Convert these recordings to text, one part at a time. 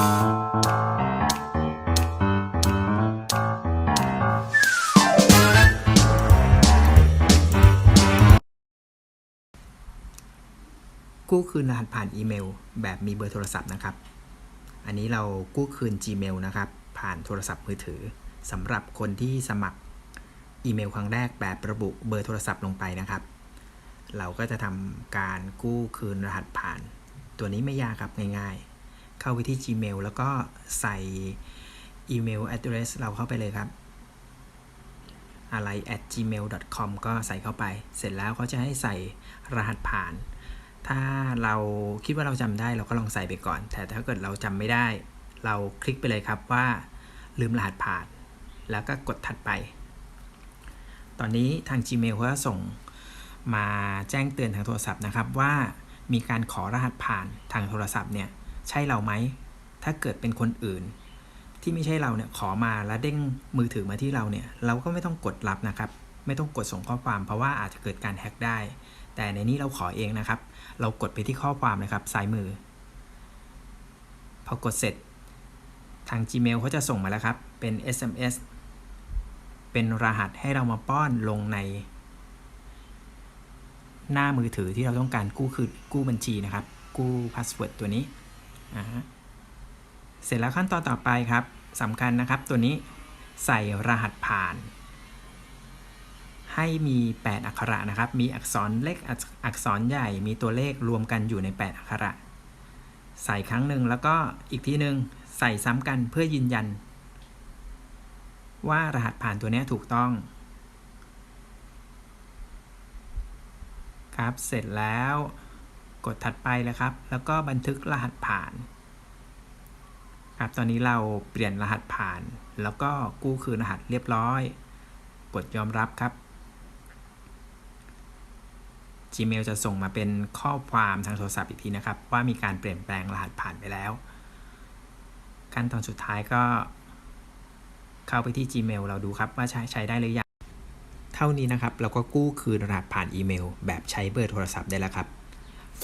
กู้คืนรหัสผ่านอีเมล แบบมีเบอร์โทรศัพท์นะครับ อันนี้เรากู้คืน Gmail นะครับ ผ่านโทรศัพท์มือถือสำหรับคนที่สมัครอีเมลครั้งแรกแบบระบุเบอร์โทรศัพท์ลงไปนะครับ เราก็จะทำการกู้คืนรหัสผ่าน ตัวนี้ไม่ยากครับง่าย ๆ เข้าไปที่ Gmail แล้วก็ใส่อีเมล address เราเข้าไปเลยครับ อะไร at gmail.com ก็ใส่เข้าไป เสร็จแล้วเขาจะให้ใส่รหัสผ่าน ถ้าเราคิดว่าเราจำได้เราก็ลองใส่ไปก่อน แต่ถ้าเกิดเราจำไม่ได้ เราคลิกไปเลยครับว่าลืมรหัสผ่าน แล้วก็กดถัดไป ตอนนี้ทาง Gmail เขาส่งมาแจ้งเตือนทางโทรศัพท์นะครับว่ามีการขอรหัสผ่านทางโทรศัพท์เนี่ย ใช่เราไหม ถ้าเกิดเป็นคนอื่น ที่ไม่ใช่เราเนี่ยขอมาแล้วเด้งมือถือมาที่เราเนี่ย เราก็ไม่ต้องกดรับนะครับ ไม่ต้องกดส่งข้อความเพราะว่าอาจจะเกิดการแฮ็กได้ แต่ในนี้เราขอเองนะครับ เรากดไปที่ข้อความนะครับซ้ายมือ พอกดเสร็จทาง Gmail เขาจะส่งมาแล้วครับ เป็น SMS เป็นรหัสให้เรามาป้อนลงใน หน้ามือถือที่เราต้องการกู้คืนกู้บัญชีนะครับ กู้พาสเวิร์ดตัวนี้ เสร็จแล้วขั้นตอนต่อไปครับสำคัญนะครับ ตัวนี้ใส่รหัสผ่าน ให้มี 8 อักขระนะครับ มีอักษรเล็กอักอักษรใหญ่ มีตัวเลขรวมกันอยู่ใน 8 อักขระ ใส่ครั้งหนึ่งแล้วก็อีกทีหนึ่งใส่ซ้ำกันเพื่อยืนยัน ว่ารหัสผ่านตัวนี้ถูกต้องครับเสร็จแล้ว กดถัดไปเลยครับ แล้วก็บันทึกรหัสผ่าน ครับตอนนี้เราเปลี่ยนรหัสผ่าน แล้วก็กู้คืนรหัสเรียบร้อย กดยอมรับครับ Gmail จะส่งมาเป็นข้อความทางโทรศัพท์อีกทีนะครับ ว่ามีการเปลี่ยนแปลงรหัสผ่านไปแล้ว ขั้นตอนสุดท้ายก็ เข้าไปที่ Gmail เราดูครับว่าใช้ใช้ได้หรือยัง เท่านี้นะครับ เราก็กู้คืนรหัสผ่านอีเมล แบบใช้เบอร์โทรศัพท์ได้แล้วครับ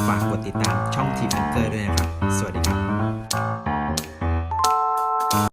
ฝากกดติดตามช่องทีมเกอร์ด้วยนะครับ สวัสดีครับ